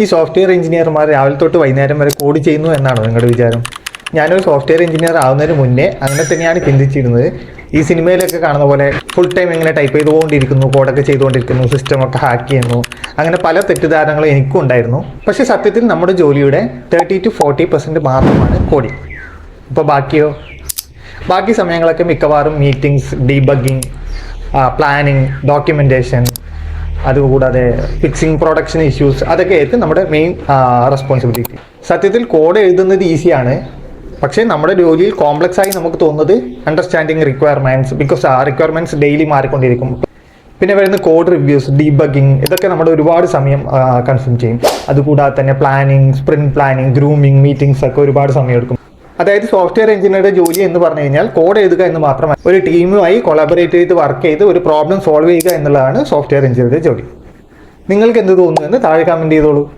ഈ സോഫ്റ്റ്വെയർ എഞ്ചിനീയർമാർ രാവിലെ തൊട്ട് വൈകുന്നേരം വരെ കോഡ് ചെയ്യുന്നു എന്നാണോ നിങ്ങളുടെ വിചാരം? ഞാനൊരു സോഫ്റ്റ്വെയർ എഞ്ചിനീയർ ആവുന്നതിന് മുന്നേ അങ്ങനെ തന്നെയാണ് ചിന്തിച്ചിരുന്നത്. ഈ സിനിമയിലൊക്കെ കാണുന്ന പോലെ ഫുൾ ടൈം ഇങ്ങനെ ടൈപ്പ് ചെയ്തുകൊണ്ടിരിക്കുന്നു കോഡൊക്കെ ചെയ്തുകൊണ്ടിരിക്കുന്നു സിസ്റ്റം ഒക്കെ ഹാക്ക് ചെയ്യുന്നു. അങ്ങനെ പല തെറ്റിദ്ധാരണകളും എനിക്കും ഉണ്ടായിരുന്നു. പക്ഷേ സത്യത്തിൽ നമ്മുടെ ജോലിയുടെ തേർട്ടി ടു ഫോർട്ടി പെർസെന്റ് മാത്രമാണ് കോഡിംഗ് ഇപ്പോൾ ബാക്കിയോ? ബാക്കി സമയങ്ങളൊക്കെ മിക്കവാറും മീറ്റിംഗ്സ് ഡീബഗിങ് പ്ലാനിങ് ഡോക്യുമെന്റേഷൻ അതുകൂടാതെ ഫിക്സിംഗ് പ്രൊഡക്ഷൻ ഇഷ്യൂസ് അതൊക്കെ ആയിരിക്കും നമ്മുടെ മെയിൻ റെസ്പോൺസിബിലിറ്റി സത്യത്തിൽ കോഡ് എഴുതുന്നത് ഈസിയാണ് പക്ഷേ നമ്മുടെ ജോലിയിൽ കോംപ്ലക്സ് ആയി നമുക്ക് തോന്നുന്നത് അണ്ടർസ്റ്റാൻഡിങ് റിക്വയർമെന്റ്സ് ബിക്കോസ് ആ റിക്വയർമെന്റ്സ് ഡെയിലി മാറിക്കൊണ്ടിരിക്കും. പിന്നെ വരുന്ന കോഡ് റിവ്യൂസ് ഡീബഗിങ് ഇതൊക്കെ നമ്മുടെ ഒരുപാട് സമയം കൺസ്യൂം ചെയ്യും. അതുകൂടാതെ തന്നെ planning sprint planning grooming meetings ഒക്കെ ഒരുപാട് സമയം എടുക്കും. അതായത് സോഫ്റ്റ്വെയർ എഞ്ചിനീയറുടെ ജോലി എന്ന് പറഞ്ഞു കഴിഞ്ഞാൽ കോഡ് എഴുതുക എന്ന് മാത്രമല്ല. ഒരു ടീമുമായി കൊളാബറേറ്റ് ചെയ്ത് വർക്ക് ചെയ്ത് ഒരു പ്രോബ്ലം സോൾവ് ചെയ്യുക എന്നുള്ളതാണ് സോഫ്റ്റ്വെയർ എഞ്ചിനീയറുടെ ജോലി. നിങ്ങൾക്ക് എന്ത് തോന്നുന്നു എന്ന് താഴെ കമന്റ് ചെയ്തോളൂ.